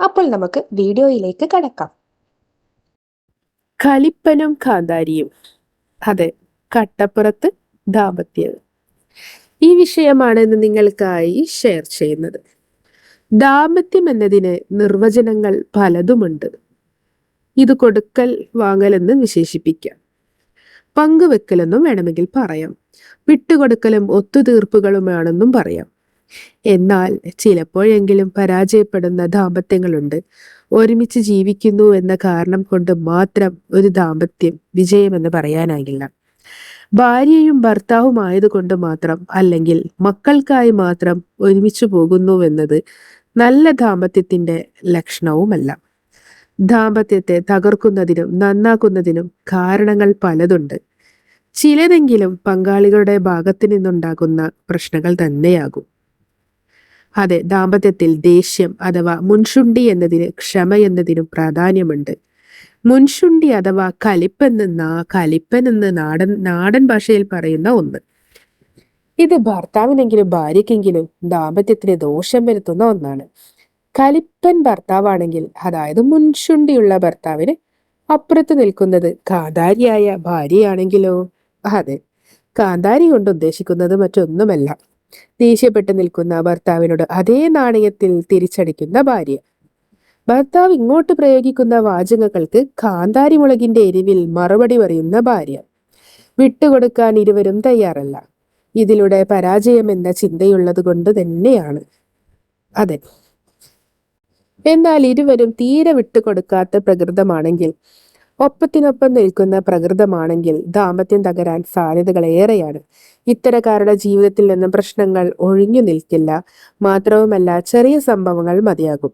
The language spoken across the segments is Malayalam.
അപ്പോൾ നമുക്ക് വീഡിയോയിലേക്ക് കടക്കാം. കലിപ്പനും കാന്താരിയും. അതെ കട്ടപ്പുറത്ത് ദാമ്പത്യം. ഈ വിഷയമാണ് ഇന്ന് നിങ്ങൾക്കായി ഷെയർ ചെയ്യുന്നത്. ദാമ്പത്യം എന്നതിന് നിർവചനങ്ങൾ പലതുമുണ്ട്. ഇത് കൊടുക്കൽ വാങ്ങലെന്ന് വിശേഷിപ്പിക്കാം. പങ്കുവെക്കലെന്നും വേണമെങ്കിൽ പറയാം. വിട്ടുകൊടുക്കലും ഒത്തുതീർപ്പുകളുമാണെന്നും പറയാം. എന്നാൽ ചിലപ്പോഴെങ്കിലും പരാജയപ്പെടുന്ന ദാമ്പത്യങ്ങളുണ്ട്. ഒരുമിച്ച് ജീവിക്കുന്നു എന്ന കാരണം കൊണ്ട് മാത്രം ഒരു ദാമ്പത്യം വിജയമെന്ന് പറയാനാകില്ല. ഭാര്യയും ഭർത്താവും ആയതുകൊണ്ട് മാത്രം അല്ലെങ്കിൽ മക്കൾക്കായി മാത്രം ഒരുമിച്ച് പോകുന്നുവെന്നത് നല്ല ദാമ്പത്യത്തിന്റെ ലക്ഷണവുമല്ല. ദാമ്പത്യത്തെ തകർക്കുന്നതിനും നന്നാക്കുന്നതിനും കാരണങ്ങൾ പലതുണ്ട്. ചിലതെങ്കിലും പങ്കാളികളുടെ ഭാഗത്തു നിന്നുണ്ടാകുന്ന പ്രശ്നങ്ങൾ തന്നെയാകും. അതെ ദാമ്പത്യത്തിൽ ദേഷ്യം അഥവാ മുൻഷുണ്ടി എന്നതിന് ക്ഷമ എന്നതിനും പ്രാധാന്യമുണ്ട്. മുൻഷുണ്ടി അഥവാ കലിപ്പെന്ന് നാ കലിപ്പൻ എന്ന് നാടൻ നാടൻ ഭാഷയിൽ പറയുന്ന ഒന്ന്. ഇത് ഭർത്താവിനെങ്കിലും ഭാര്യയ്ക്കെങ്കിലും ദാമ്പത്യത്തിന് ദോഷം വരുത്തുന്ന ഒന്നാണ്. കലിപ്പൻ ഭർത്താവാണെങ്കിൽ അതായത് മുൻഷുണ്ടിയുള്ള ഭർത്താവിന് അപ്പുറത്ത് നിൽക്കുന്നത് കാന്താരിയായ ഭാര്യയാണെങ്കിലോ? അതെ കാന്താരി കൊണ്ട് ഉദ്ദേശിക്കുന്നത് മറ്റൊന്നുമല്ല. ദേഷ്യപ്പെട്ട് നിൽക്കുന്ന ഭർത്താവിനോട് അതേ നാണയത്തിൽ തിരിച്ചടിക്കുന്ന ഭാര്യ. ഭർത്താവ് ഇങ്ങോട്ട് പ്രയോഗിക്കുന്ന വാചകങ്ങൾക്ക് കാന്താരി മുളകിന്റെ എരിവിൽ മറുപടി പറയുന്ന ഭാര്യ. വിട്ടുകൊടുക്കാൻ ഇരുവരും തയ്യാറല്ല. ഇതിലൂടെ പരാജയം എന്ന ചിന്തയുള്ളത് കൊണ്ട് തന്നെയാണ് അതെ എന്നാൽ ഇരുവരും തീരെ വിട്ടുകൊടുക്കാത്ത പ്രകൃതമാണെങ്കിൽ ഒപ്പത്തിനൊപ്പം നിൽക്കുന്ന പ്രകൃതമാണെങ്കിൽ ദാമ്പത്യം തകരാൻ സാധ്യതകൾ ഏറെയാണ്. ഇത്തരക്കാരുടെ ജീവിതത്തിൽ നിന്ന് പ്രശ്നങ്ങൾ ഒഴിഞ്ഞു നിൽക്കില്ല. മാത്രവുമല്ല ചെറിയ സംഭവങ്ങൾ മതിയാകും.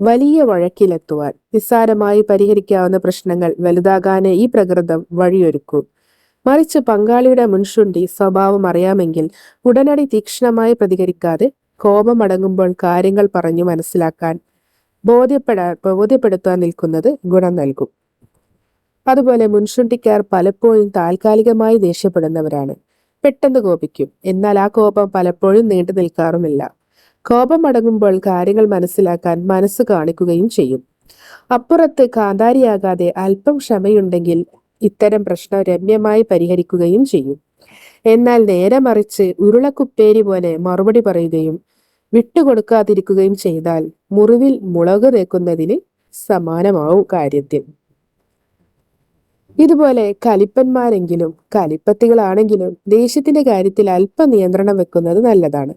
വലിയ വഴക്കിലെത്തുവാൻ നിസ്സാരമായി പരിഹരിക്കാവുന്ന പ്രശ്നങ്ങൾ വലുതാകാനേ ഈ പ്രകൃതം വഴിയൊരുക്കൂ. മറിച്ച് പങ്കാളിയുടെ മുൻഷുണ്ടി സ്വഭാവം അറിയാമെങ്കിൽ ഉടനടി തീക്ഷ്ണമായി പ്രതികരിക്കാതെ കോപമടങ്ങുമ്പോൾ കാര്യങ്ങൾ പറഞ്ഞു മനസ്സിലാക്കാൻ ബോധ്യപ്പെടാ ബോധ്യപ്പെടുത്താൻ നിൽക്കുന്നത് ഗുണം നൽകും. അതുപോലെ മുൻഷുണ്ടിക്കാർ പലപ്പോഴും താൽക്കാലികമായി ദേഷ്യപ്പെടുന്നവരാണ്. പെട്ടെന്ന് കോപിക്കും. എന്നാൽ ആ കോപം പലപ്പോഴും നീണ്ടു നിൽക്കാറുമില്ല. കോപം അടങ്ങുമ്പോൾ കാര്യങ്ങൾ മനസ്സിലാക്കാൻ മനസ്സ് കാണിക്കുകയും ചെയ്യും. അപ്പുറത്ത് കാന്താരിയാകാതെ അല്പം ക്ഷമയുണ്ടെങ്കിൽ ഇത്തരം പ്രശ്നം രമ്യമായി പരിഹരിക്കുകയും ചെയ്യും. എന്നാൽ നേരെ മറിച്ച് ഉരുളക്കുപ്പേരി പോലെ മറുപടി പറയുകയും വിട്ടുകൊടുക്കാതിരിക്കുകയും ചെയ്താൽ മുറിവിൽ മുളക് തേക്കുന്നതിന് സമാനമാവും കാര്യത്തിൽ. ഇതുപോലെ കലിപ്പന്മാരെങ്കിലും കലിപ്പത്തികളാണെങ്കിലും ദേഷ്യത്തിന്റെ കാര്യത്തിൽ അല്പ നിയന്ത്രണം വെക്കുന്നത് നല്ലതാണ്.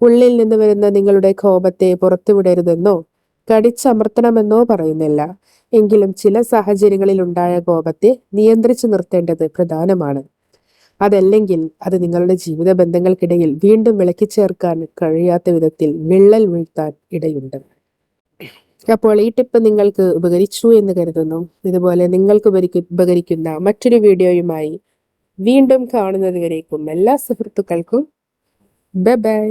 ഉള്ളിൽ നിന്ന് വരുന്ന നിങ്ങളുടെ കോപത്തെ പുറത്തുവിടരുതെന്നോ കടിച്ചമർത്തണമെന്നോ പറയുന്നില്ല. എങ്കിലും ചില സാഹചര്യങ്ങളിൽ ഉണ്ടായ കോപത്തെ നിയന്ത്രിച്ചു നിർത്തേണ്ടത് പ്രധാനമാണ്. അതല്ലെങ്കിൽ അത് നിങ്ങളുടെ ജീവിത ബന്ധങ്ങൾക്കിടയിൽ വീണ്ടും വിളക്കി ചേർക്കാൻ കഴിയാത്ത വിധത്തിൽ വിള്ളൽ വീഴ്ത്താൻ ഇടയുണ്ട്. അപ്പോൾ ഈ ടിപ്പ് നിങ്ങൾക്ക് ഉപകരിച്ചു എന്ന് കരുതുന്നു. ഇതുപോലെ നിങ്ങൾക്ക് ഉപകരിക്കുന്ന മറ്റൊരു വീഡിയോയുമായി വീണ്ടും കാണുന്നത് വരേക്കും എല്ലാ സുഹൃത്തുക്കൾക്കും. Bye bye